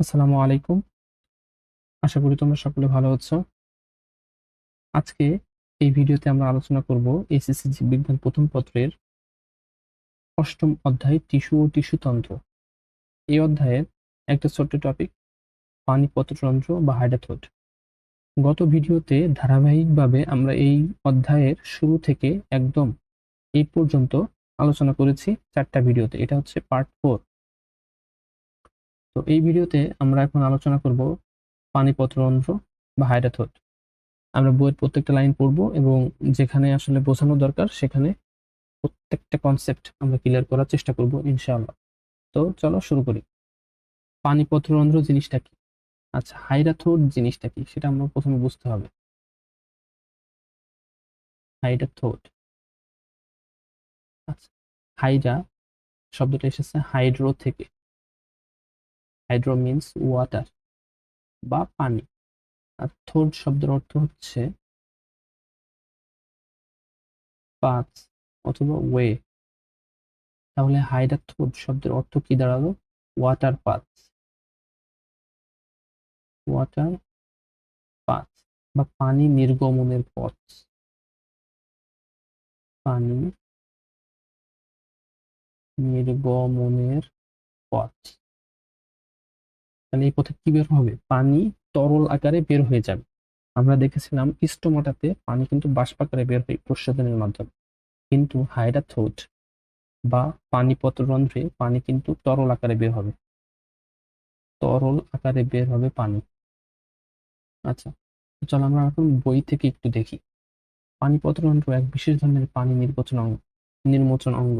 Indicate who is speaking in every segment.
Speaker 1: আসসালামু আলাইকুম। আশা করি তোমরা সকলে ভালো আছো। আজকে এই ভিডিওতে আমরা আলোচনা করব এসএসসি জীববিজ্ঞান প্রথম পত্রের অষ্টম অধ্যায় টিস্যু ও টিস্যুতন্ত্র এই অধ্যায়ের একটা ছোট্ট টপিক পানিপত্রতন্ত্র বা হাইডাথোড গত ভিডিওতে ধারাবাহিকভাবে আমরা এই অধ্যায়ের শুরু থেকে একদম এই পর্যন্ত আলোচনা করেছি চারটা ভিডিওতে। এটা হচ্ছে পার্ট ফোর তো এই ভিডিওতে আমরা এখন আলোচনা করব পানিপত্রতন্ত্র বা হাইডাথোড আমরা বইয়ের প্রত্যেকটা লাইন পড়ব এবং যেখানে আসলে বোঝানো দরকার সেখানে প্রত্যেকটা কনসেপ্ট আমরা ক্লিয়ার করার চেষ্টা করব, ইনশাআল্লাহ। তো চলো শুরু করি। পানিপত্রতন্ত্র জিনিসটা কি? আচ্ছা হাইডাথোড জিনিসটা কি? সেটা আমরা প্রথমে বুঝতে হবে। হাইডাথোড আচ্ছা হাইডা শব্দটা এসেছে হাইড্রো থেকে। হাইড্রো মিন্স ওয়াটার বা পানি। আর থোড শব্দের অর্থ হচ্ছে পাথ অথবা ওয়ে তাহলে হাইডা থোড শব্দের অর্থ কি দাঁড়াল? ওয়াটার পাথ ওয়াটার পাথ বা পানি নির্গমনের পথ। পানি নির্গমনের পথ। তাহলে এই পথে কি বের হবে? পানি তরল আকারে বের হয়ে যাবে। আমরা দেখেছিলাম স্টোমাটাতে পানি কিন্তু বাষ্প আকারে বের হয় প্রস্বাদনের মাধ্যমে। কিন্তু হাইডাথোড বা পানি রন্ধ্রে পানি কিন্তু তরল আকারে বের হবে। তরল আকারে বের হবে পানি। আচ্ছা চলো আমরা এখন বই থেকে একটু দেখি। পানি পত্ররন্ধ্র এক বিশেষ ধরনের পানি নির্বাচন অঙ্গ নির্মোচন অঙ্গ।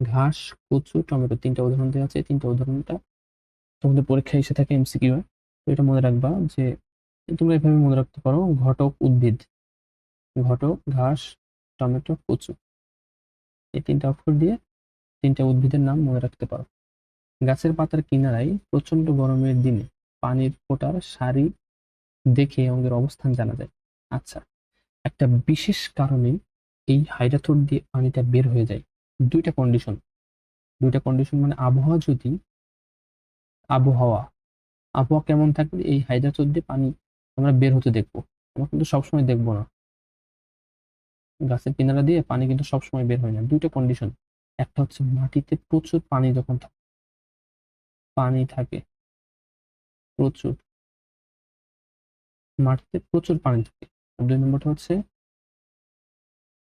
Speaker 1: ঘাস, কচু, টমেটো তিনটা উদাহরণ দেওয়া আছে। তিনটা উদাহরণটা তোমাদের পরীক্ষায় এসে থাকে এমসিকিউ তো এটা মনে রাখবা যে তোমরা এভাবে মনে রাখতে পারো ঘটক উদ্ভিদ। ঘটক, ঘাস, টমেটো, কচু। এই তিনটা অক্ষর দিয়ে তিনটা উদ্ভিদের নাম মনে রাখতে পারো। গাছের পাতার কিনারায় প্রচণ্ড গরমের দিনে পানির ফোটার সারি দেখে আমাদের অবস্থান জানা যায়। আচ্ছা একটা বিশেষ কারণে এই হাইড্রাথোড দিয়ে পানিটা বের হয়ে যায়। দুইটা কন্ডিশন দুইটা কন্ডিশন মানে আবহাওয়া যদি আবহাওয়া। আবহাওয়া কেমন থাকলে এই হাইড্রাথোড দিয়ে পানি আমরা বের হতে দেখব। আমরা কিন্তু সবসময় দেখব না। গাছের কিনারা দিয়ে পানি কিন্তু সবসময় বের হয় না। দুইটা কন্ডিশন একটা হচ্ছে মাটিতে প্রচুর পানি যখন থাকে, পানি থাকে, প্রচুর। মাটিতে প্রচুর পানি থাকে। দুই নম্বরটা হচ্ছে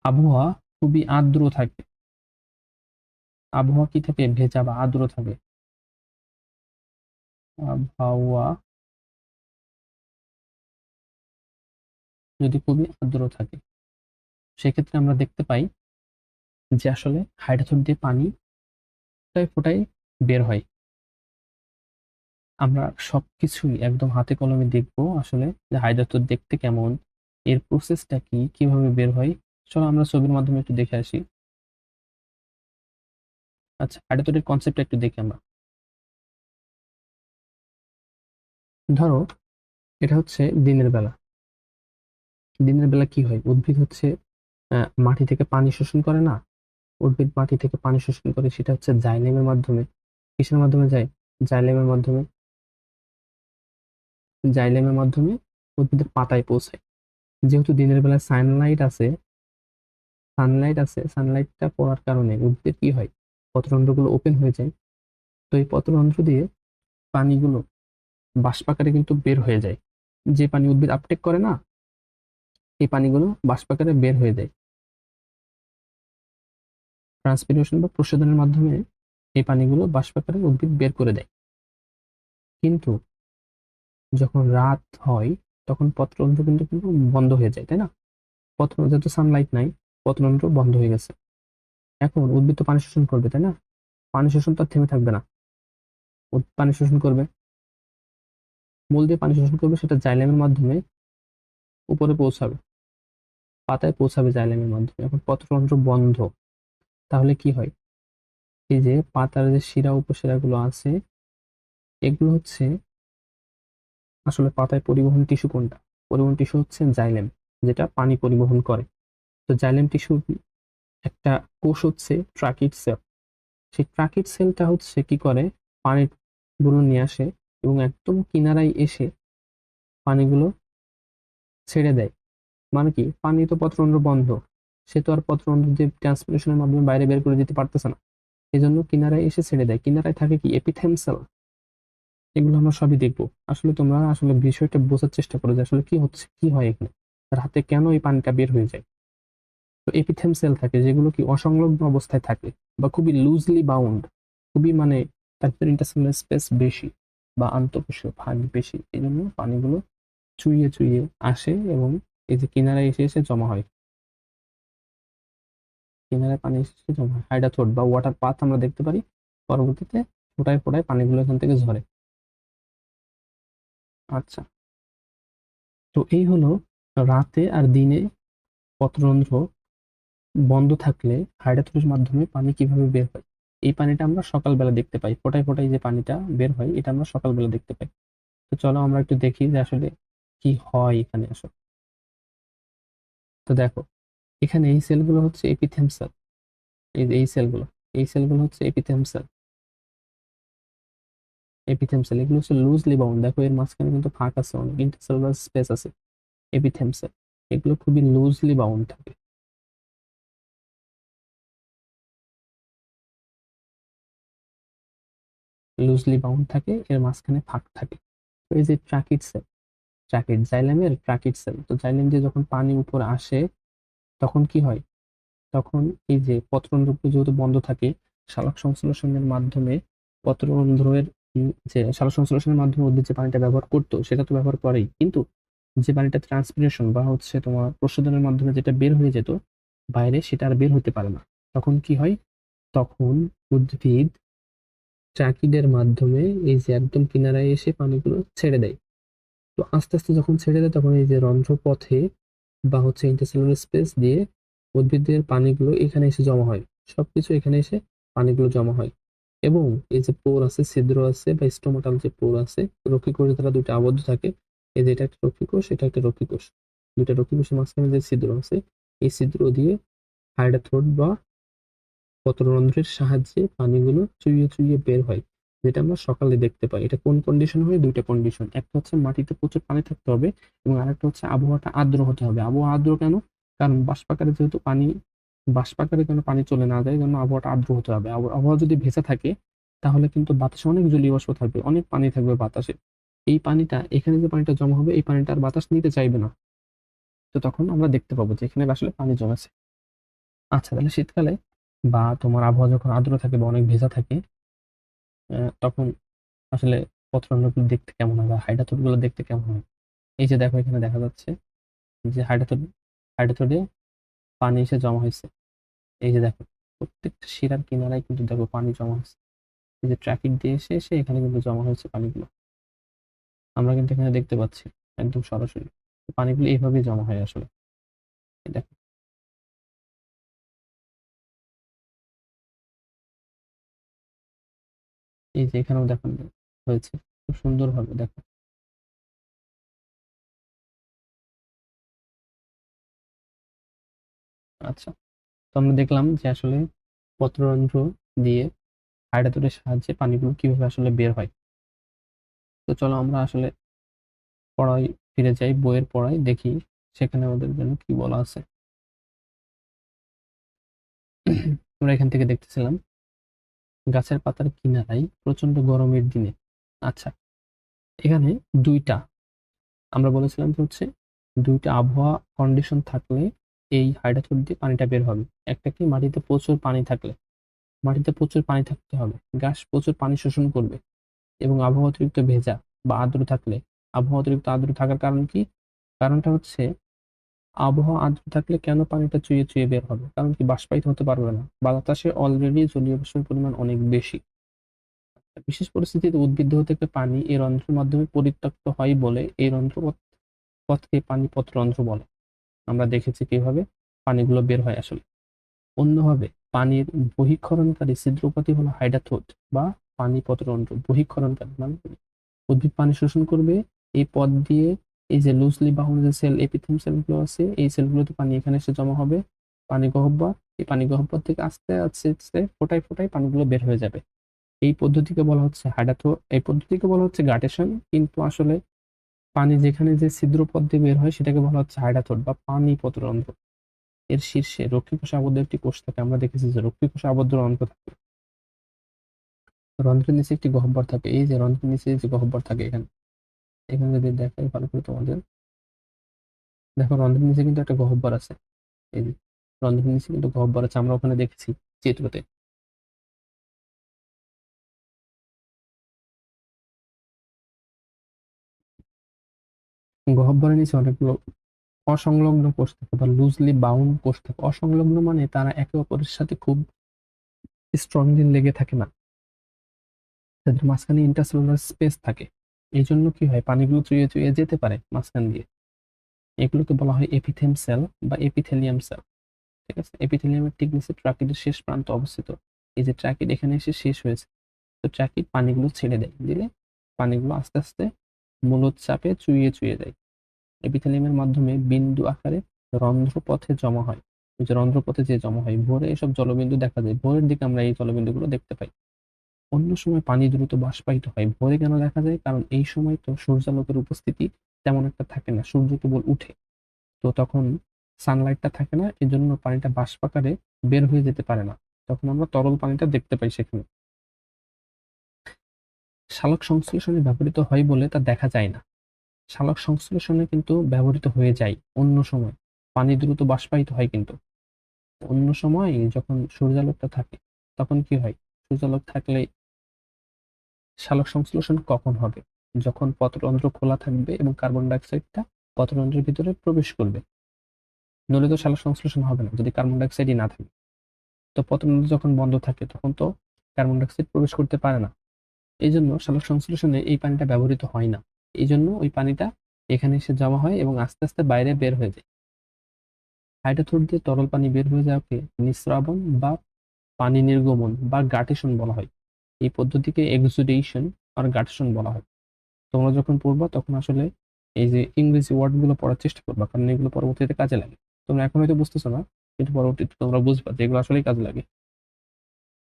Speaker 1: আবহাওয়া খুবই আর্দ্র থাকে। আবহাওয়া কি থাকে? ভেজা বা আর্দ্র থাকে। আবহাওয়া যদি খুবই আর্দ্র থাকে, সেক্ষেত্রে আমরা দেখতে পাই যে আসলে হাইড্রোথোড দিয়ে পানি ফোটায় ফোটায় বের হয়। আমরা সবকিছুই একদম হাতে কলমে দেখব আসলে যে হাইড্রোথোড দেখতে কেমন, এর প্রসেসটা কি, কীভাবে বের হয়। চলো আমরা ছবির মাধ্যমে একটু দেখে আসি। আচ্ছা হাইড্রোথোডের কনসেপ্টটা একটু দেখি আমরা। ধরো, এটা হচ্ছে দিনের বেলা। দিনের বেলা কি হয়? উদ্ভিদ হচ্ছে মাটি থেকে পানি শোষণ করে না। উদ্ভিদ মাটি থেকে পানি শোষণ করে, সেটা হচ্ছে জাইলেমের মাধ্যমে। কিসের মাধ্যমে যায়? জাইলেমের মাধ্যমে। জাইলেমের মাধ্যমে উদ্ভিদের পাতায় পৌঁছায়। যেহেতু দিনের বেলা সানলাইট আছে সানলাইট আছে, সানলাইটটা পড়ার কারণে উদ্ভিদের কি হয়? পত্ররন্ধ্রগুলো ওপেন হয়ে যায়। তো এই পত্ররন্ধ্র দিয়ে পানিগুলো বাষ্পাকারে কিন্তু বের হয়ে যায়। যে পানি উদ্ভিদ আপটেক করে না, এই পানিগুলো বাষ্পাকারে বের হয়ে যায়। ট্রান্সপিরেশন বা প্রশোধনের মাধ্যমে এই পানিগুলো বাষ্পাকারে উদ্ভিদ বের করে দেয়। কিন্তু যখন রাত হয়, তখন পত্ররন্ধ্র কিন্তু কিন্তু বন্ধ হয়ে যায়, তাই না? পত্র, যেহেতু সানলাইট নাই পত্ররন্ধ্র বন্ধ হয়ে গেছে। এখন উদ্ভিদ তো পানি শোষণ করবে, তাই না? পানি শোষণ তো থেমে থাকবে না। পানি শোষণ করবে। মূল দিয়ে পানি শোষণ করবে, সেটা জাইলেমের মাধ্যমে উপরে পৌঁছাবে। পাতায় পৌঁছাবে জাইলেমের মাধ্যমে। এখন পত্রতন্ত্র বন্ধ। তাহলে কি হয়? এই যে পাতার যে শিরা, উপশিরাগুলো আছে, এগুলো হচ্ছে আসলে পাতায় পরিবহন টিস্যু কোনটা? পরিবহন টিস্যু হচ্ছে জাইলেম, যেটা পানি পরিবহন করে। তো জাইলেম টিস্যু একটা কোষ হচ্ছে ট্রাকিড সেল। সেই ট্রাকিড সেলটা হচ্ছে কি করে? পানিরগুলো নিয়ে আসে এবং একদম কিনারায় এসে পানিগুলো ছেড়ে দেয়। মানে কি? পানি তো পত্ররন্ধ্র বন্ধ। সে তো আর পত্ররন্ধ্র দিয়ে ট্রান্সপিরেশনের মাধ্যমে বাইরে বের করে দিতে পারতেছে না। এই জন্য কিনারায় এসে ছেড়ে দেয়। কিনারায় থাকে কি? এপিথেম সেল এগুলো আমরা সবই দেখব। আসলে তোমরা আসলে বিষয়টা বোঝার চেষ্টা করো যে আসলে কি হচ্ছে, কি হয় এখানে? রাতে কেন এই পানিটা বের হয়ে যায়? তো এপিথেম সেল থাকে যেগুলো কি অসংলগ্ন অবস্থায় থাকে বা খুবই লুজলি বাউন্ড খুবই মানে তার ভিতরে স্পেস বেশি। বা আন্তঃকোষীয় ভাগ বেশি এই জন্য পানিগুলো চুইয়ে চুইয়ে আসে এবং এই যে কিনারায় এসে এসে জমা হয়। কিনারায় পানি এসে এসে জমা হয়। হাইডাথোড বা ওয়াটার পাথ আমরা দেখতে পারি, পরবর্তীতে ফোটায় ফোটায় পানিগুলো এখান থেকে ঝরে। আচ্ছা। তো এই হলো রাতে আর দিনে পত্ররন্ধ্র বন্ধ থাকলে হাইড্রোথোরির মাধ্যমে পানি কীভাবে বের হয়? এই পানিটা আমরা সকালবেলা দেখতে পাই। ফোটায় ফোটায় যে পানিটা বের হয়, এটা আমরা সকালবেলা দেখতে পাই। তো চলো আমরা একটু দেখি যে আসলে কি হয় এখানে আসলে। তো দেখো, এখানে এই সেলগুলো হচ্ছে এপিথেম সেল এই যে এই সেলগুলো এই সেলগুলো হচ্ছে এপিথেম সেল এপিথেম সেল এগুলো হচ্ছে লুজলি বাউন্ড দেখো, এর মাঝখানে কিন্তু ফাঁক আছে অনেক ইন্টারসেলুলার স্পেস আছে। এপিথেম সেল এগুলো খুবই লুজলি বাউন্ড থাকে। লুজলি বাউন্ড থাকে এর মাঝখানে ফাঁক থাকে। তো এই যে ট্রাকিড সেল ট্রাকিড জাইলেমের ট্রাকিড সেল তো জাইলেম দিয়ে যখন পানি উপর আসে তখন কি হয়? তখন এই যে পত্ররন্ধ্রগুলো যেহেতু বন্ধ থাকে শালক সংশ্লেষণের মাধ্যমে পত্ররন্ধ্রের উম, যে শালক সংশ্লেষণের মাধ্যমে উদ্ভিদ যে পানিটা ব্যবহার করতো সেটা তো ব্যবহার করেই। কিন্তু যে পানিটা ট্রান্সপিরেশন বা হচ্ছে তোমার প্রশোধনের মাধ্যমে যেটা বের হয়ে যেত বাইরে সেটা আর বের হতে পারে না। তখন কি হয়? তখন উদ্ভিদ ট্রাকিডের মাধ্যমে এই যে একদম কিনারায় এসে পানিগুলো ছেড়ে দেয়। তো আস্তে আস্তে যখন ছেড়ে দেয়, তখন এই যে রন্ধ্রপথে বা হচ্ছে ইন্টারসেলুলার স্পেস দিয়ে উদ্ভিদের পানিগুলো এখানে এসে জমা হয়। সবকিছু এখানে এসে পানিগুলো জমা হয়। এবং এই যে পোর আছে, ছিদ্র আছে বা স্টোমাটাল যে পোর আছে রক্ষীকোষে তারা দুটো আবদ্ধ থাকে। এই যে এটা একটা রক্ষীকোষ এটা একটা রক্ষীকোষ দুটা রক্ষীকোষের মাঝখানে যে ছিদ্র আছে, এই ছিদ্র দিয়ে হাইড্রোথ্রোড বা পত্ররন্ধ্রের সাহায্যে পানিগুলো চুইয়ে চুইয়ে বের হয়, যেটা আমরা সকালে দেখতে পাই। এটা কোন কন্ডিশন হয়? দুইটা কন্ডিশন একটা হচ্ছে মাটিতে প্রচুর পানি থাকতে হবে এবং আরেকটা হচ্ছে আবহাওয়াটা আর্দ্র হতে হবে। আবহাওয়া আর্দ্র কেন? কারণ বাষ্পাকারে যেহেতু পানি, বাষ্পাকারে যেন পানি চলে না যায়, যেন আবহাওয়াটা আর্দ্র হতে হবে। আবহাওয়া যদি ভেজা থাকে, তাহলে কিন্তু বাতাসে অনেক জলীয় বাষ্প থাকবে, অনেক পানি থাকবে বাতাসে। এই পানিটা, এখানে যে পানিটা জমা হবে, এই পানিটা আর বাতাস নিতে চাইবে না। তো তখন আমরা দেখতে পাবো যে এখানে আসলে পানি জমেছে। আচ্ছা তাহলে শীতকালে বা তোমার আবহাওয়া যখন আর্দ্র থাকে বা অনেক ভেজা থাকে তখন আসলে পত্ররন্ধ্রগুলো দেখতে কেমন হয় বা হাইড্রাথোডগুলো দেখতে কেমন হয়? এই যে দেখো, এখানে দেখা যাচ্ছে যে হাইড্রাথোড হাইড্রাথোডে পানি এসে জমা হয়েছে। এই যে দেখো, প্রত্যেকটা শিরার কিনারায় কিন্তু দেখো পানি জমা হয়েছে। এই যে ট্রাকিং দিয়ে এসে এসে এখানে কিন্তু জমা হয়েছে পানিগুলো। আমরা কিন্তু এখানে দেখতে পাচ্ছি একদম সরাসরি। পানিগুলো এইভাবেই জমা হয় আসলে। দেখো এই যে এখানেও দেখানো হয়েছে। খুব সুন্দর ভাবে দেখো আচ্ছা তো আমরা দেখলাম যে আসলে পত্ররন্ধ্র দিয়ে হাইড্রাথোডের সাহায্যে পানিগুলো কীভাবে আসলে বের হয়। তো চলো আমরা আসলে পড়াই ফিরে যাই, বইয়ের পড়াই দেখি সেখানে আমাদের জন্য কি বলা আছে। আমরা এখান থেকে দেখতেছিলাম গাছের পাতার কিনারায় প্রচণ্ড গরমের দিনে। আচ্ছা এখানে দুইটা, আমরা বলেছিলাম যে হচ্ছে দুইটা আবহাওয়া কন্ডিশন থাকলে এই হাইড্রাথোড দিয়ে পানিটা বের হবে। একটা কি মাটিতে প্রচুর পানি থাকলে, মাটিতে প্রচুর পানি থাকতে হবে, গাছ প্রচুর পানি শোষণ করবে এবং আবহাওয়া অতিরিক্ত ভেজা বা আর্দ্র থাকলে। আবহাওয়া অতিরিক্ত আর্দ্র থাকার কারণ কি? কারণটা হচ্ছে আবহাওয়া আর্দ্র থাকলে কেন পানিটা চুইয়ে চুইয়ে বের হবে? কারণ কি বাষ্পায়িত হতে পারবে না। বাতাসে অলরেডি জলীয় বাষ্পের পরিমাণ অনেক বেশি। বিশেষ পরিস্থিতিতে উদ্ভিদ থেকে পানি এই রন্ধ্রের মাধ্যমে পরিত্যক্ত হয় বলে এই রন্ধ্র পথকে পানিপথ রন্ধ্র বলে। আমরা দেখেছি কীভাবে পানিগুলো বের হয় আসলে। অন্যভাবে, পানির বহিঃক্ষরণকারী ছিদ্রপাতি হলো হাইড্রাথোড বা পানিপথ রন্ধ্র বহিক্ষরণকারী মানে উদ্ভিদ পানি শোষণ করবে, এই পথ দিয়ে এই যে লুজলি বাহুল যে সেল এপিথেম সেলগুলো আছে, এই সেলগুলোতে পানি এখানে এসে জমা হবে। পানি গহ্বর এই পানি গহ্বর থেকে আস্তে আস্তে আস্তে ফোটায় ফোটায় পানিগুলো বের হয়ে যাবে। এই পদ্ধতিকে বলা হচ্ছে হাইডাথো এই পদ্ধতিকে বলা হচ্ছে গাটেশন কিন্তু আসলে পানি যেখানে যে ছিদ্র পথ দিয়ে বের হয়, সেটাকে বলা হচ্ছে হাইডাথোড বা পানি পত্ররন্ধ্র এর শীর্ষে রক্ষীকোষে আবদ্ধ একটি কোষ থাকে, আমরা দেখেছি যে রক্ষীকোষে আবদ্ধ রন্ধ্র থাকে। রন্ধ্রের নিচে একটি গহ্বর থাকে, এই যে রন্ধ্রের নিচে যে গহ্বর থাকে এখানে। এখানে যদি দেখাই, ভালো করে তোমাদের। দেখো রন্ধ্রের নিচে কিন্তু একটা গহব্বর আছে। এই যে রন্ধ্রের নিচে কিন্তু গহব্বর আছে, আমরা ওখানে দেখেছি চিত্রতে। গহ্বরের নিচে অনেকগুলো অসংলগ্ন কোষ থাকে বা লুজলি বাউন্ড কোষ থাকে অসংলগ্ন মানে তারা একে অপরের সাথে খুব স্ট্রংলি লেগে থাকে না। তাদের মাঝখানে ইন্টারসেলুলার স্পেস থাকে। এই জন্য কি হয়? পানিগুলো চুইয়ে চুইয়ে যেতে পারে মাঝখান দিয়ে। এগুলোকে বলা হয় এপিথেম সেল বা এপিথেলিয়াম সেল ঠিক আছে? এপিথেলিয়ামের ঠিক নিচে ট্রাকিডের শেষ প্রান্ত অবস্থিত। এই যে ট্রাকিড এখানে এসে শেষ হয়েছে। তো ট্রাকিড পানিগুলো ছেড়ে দেয়। দিলে পানিগুলো আস্তে আস্তে মূলত চাপে চুইয়ে চুইয়ে যায় এপিথেলিয়ামের মাধ্যমে বিন্দু আকারে রন্ধ্রপথে জমা হয়। যে রন্ধ্রপথে যে জমা হয়, ভোরে এসব জলবিন্দু দেখা যায়। ভোরের দিকে আমরা এই জলবিন্দুগুলো দেখতে পাই। অন্য সময় পানি দ্রুত বাষ্পায়িত হয়। ভোরে কেন দেখা যায়? কারণ এই সময় তো সূর্যালোকের উপস্থিতি তেমন একটা থাকে না। সূর্য কেবল উঠে। তো তখন সানলাইটটা থাকে না এই জন্য পানিটা বাষ্পাকারে বের হয়ে যেতে পারে না। তখন আমরা তরল পানিটা দেখতে পাই সেখানে। শালক সংশ্লেষণে ব্যবহৃত হয় বলে তা দেখা যায় না। শালক সংশ্লেষণে কিন্তু ব্যবহৃত হয়ে যায় অন্য সময়। পানি দ্রুত বাষ্পায়িত হয় কিন্তু। অন্য সময় যখন সূর্যালোকটা থাকে, তখন কি হয়? সূর্যালোক থাকলে শালক সংশ্লেষণ কখন হবে? যখন পত্ররন্ধ্র খোলা থাকবে এবং কার্বন ডাইঅক্সাইডটা পত্ররন্ধ্রের ভিতরে প্রবেশ করবে। নইলে তো শালক সংশ্লেষণ হবে না, যদি কার্বন ডাইঅক্সাইডই না থাকে। তো পত্ররন্ধ্র যখন বন্ধ থাকে, তখন তো কার্বন ডাইঅক্সাইড প্রবেশ করতে পারে না। এই জন্য শালক সংশ্লেষণে এই পানিটা ব্যবহৃত হয় না। এই জন্য ওই পানিটা এখানে এসে জমা হয় এবং আস্তে আস্তে বাইরে বের হয়ে যায়। হাইড্রোথোড দিয়ে তরল পানি বের হয়ে যাওয়াকে নিঃস্রাবণ বা পানি নির্গমন বা গাটেশন বলা হয়। এই পদ্ধতিকে এক্সুডেশন আর গাটেশন বলা হয়। তোমরা যখন পড়বা তখন আসলে এই যে ইংরেজি ওয়ার্ডগুলো পড়ার চেষ্টা করবা, কারণ এগুলো পরবর্তীতে কাজে লাগে। তোমরা এখন হয়তো বুঝতেছো না, কিন্তু পরবর্তীতে তোমরা বুঝবা যে এগুলো আসলেই কাজে লাগে।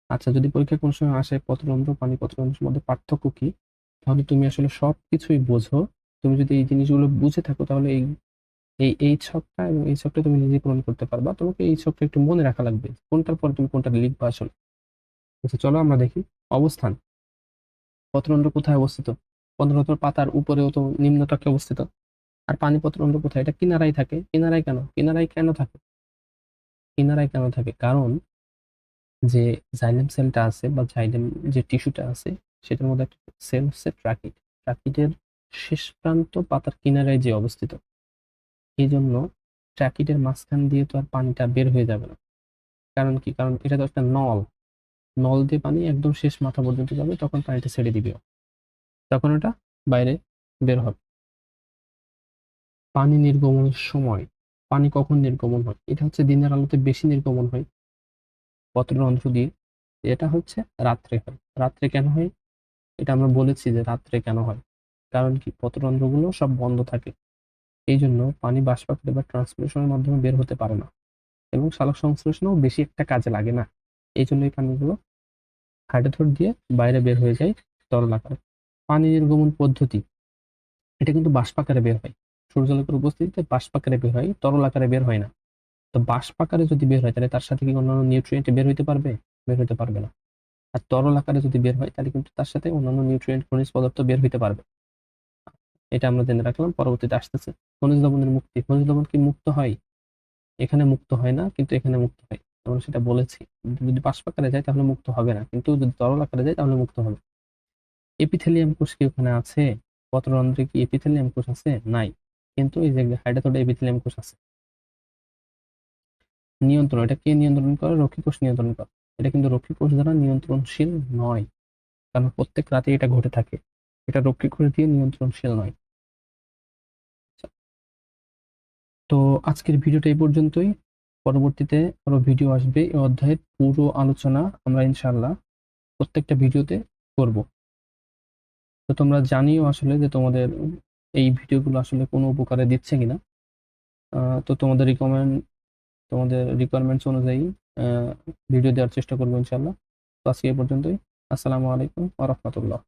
Speaker 1: আচ্ছা যদি পরীক্ষা কোন সময় আসে পত্ররন্ধ্র পানি পত্ররন্ধ্রের মধ্যে পার্থক্য কি? তাহলে তুমি আসলে সব কিছুই বোঝো। তুমি যদি এই জিনিসগুলো বুঝে থাকো তাহলে এই এই এই ছকটা এবং এই ছকটা তুমি নিজে পূরণ করতে পারবা। তোমাকে এই ছকটা একটু মনে রাখা লাগবে কোনটার পরে তুমি কোনটা লিখবা আসলে। আচ্ছা চলো আমরা দেখি। অবস্থান। পত্ররন্ধ্র কোথায় অবস্থিত? পত্ররন্ধ্র পাতার উপরেও তো নিম্নটাকে অবস্থিত। আর পানি পত্ররন্ধ্র কোথায়? এটা কিনারায় থাকে। কিনারায় কেন? কিনারায় কেন থাকে? কিনারায় কেন থাকে? কারণ যে জাইলেম সেলটা আছে বা জাইলেম যে টিস্যুটা আছে, সেটার মধ্যে একটা সেল হচ্ছে ট্রাকিট ট্রাকিটের শেষ প্রান্ত পাতার কিনারায় যে অবস্থিত এই জন্য ট্রাকিডের মাঝখান দিয়ে তো আর পানিটা বের হয়ে যাবে না। কারণ কি? কারণ এটা তো একটা নল। নল দিয়ে পানি একদম শেষ মাথা পর্যন্ত যাবে, তখন পানিটা ছেড়ে দিবে। তখন ওটা বাইরে বের হবে। পানি নির্গমনের সময়, পানি কখন নির্গমন হয়? এটা হচ্ছে দিনের আলোতে বেশি নির্গমন হয় পত্ররন্ধ্র দিয়ে। এটা হচ্ছে রাত্রে হয়। রাত্রে কেন হয়? এটা আমরা বলেছি যে রাত্রে কেন হয়। কারণ কি? পত্ররন্ধ্রগুলো সব বন্ধ থাকে। এই জন্য পানি বাষ্পাকারে বা ট্রান্সপিরেশনের মাধ্যমে বের হতে পারে না। এবং সালোক সংশ্লেষণও বেশি একটা কাজে লাগে না। এই জন্য এই পানিগুলো হাইড্রোথোড দিয়ে বাইরে বের হয়ে যায় তরল আকারে। পানি নির্গমন পদ্ধতি, এটা কিন্তু বাষ্পাকারে বের হয়। সূর্যালোকের উপস্থিতিতে বাষ্পাকারে বের হয়, তরল আকারে বের হয় না। তো বাষ্পাকারে যদি বের হয়, তাহলে তার সাথে কি অন্যান্য নিউট্রিয়েন্ট বের হইতে পারবে? বের হইতে পারবে না। আর তরল আকারে যদি বের হয়, তাহলে কিন্তু তার সাথে অন্যান্য নিউট্রিয়েন্ট খনিজ পদার্থ বের হইতে পারবে। এটা আমরা জেনে রাখলাম, পরবর্তীতে আসতেছে। খনিজ লবণের মুক্তি, খনিজ লবণ কি মুক্ত হয়? এখানে মুক্ত হয় না, কিন্তু এখানে মুক্ত হয়। আমরা সেটা বলেছি। যদি বাষ্পাকারে যায় তাহলে মুক্ত হবে না। কিন্তু যদি তরল আকারে যায় তাহলে মুক্ত হবে। এপিথেলিয়াম কোষ কি ওখানে আছে? পত্ররন্ধ্রে কি এপিথেলিয়াম কোষ আছে? নাই। কিন্তু এই যে হাইড্রোথোডে এপিথেলিয়াম কোষ আছে। নিয়ন্ত্রণ, এটা কে নিয়ন্ত্রণ করে? রক্ষী কোষ নিয়ন্ত্রণ করে। এটা কিন্তু রক্ষী কোষ দ্বারা নিয়ন্ত্রণশীল নয়। কারণ প্রত্যেক রাতে এটা ঘটে থাকে। এটা রক্ষী কোষ দিয়ে নিয়ন্ত্রণশীল নয়। আচ্ছা। তো আজকের ভিডিওটা এই পর্যন্তই। পরবর্তীতে আরও ভিডিও আসবে এই অধ্যায়ের পুরো আলোচনা আমরা ইনশাল্লাহ প্রত্যেকটা ভিডিওতে করব। তো তোমরা জানিও আসলে যে তোমাদের এই ভিডিওগুলো আসলে কোনো উপকারে দিচ্ছে কিনা। তো তোমাদের রিকমেন্ড তোমাদের রিকোয়ারমেন্টস অনুযায়ী ভিডিও দেওয়ার চেষ্টা করব ইনশাল্লাহ তো আজকে এ পর্যন্তই। আসসালামু আলাইকুম ওয়া রাহমাতুল্লাহ।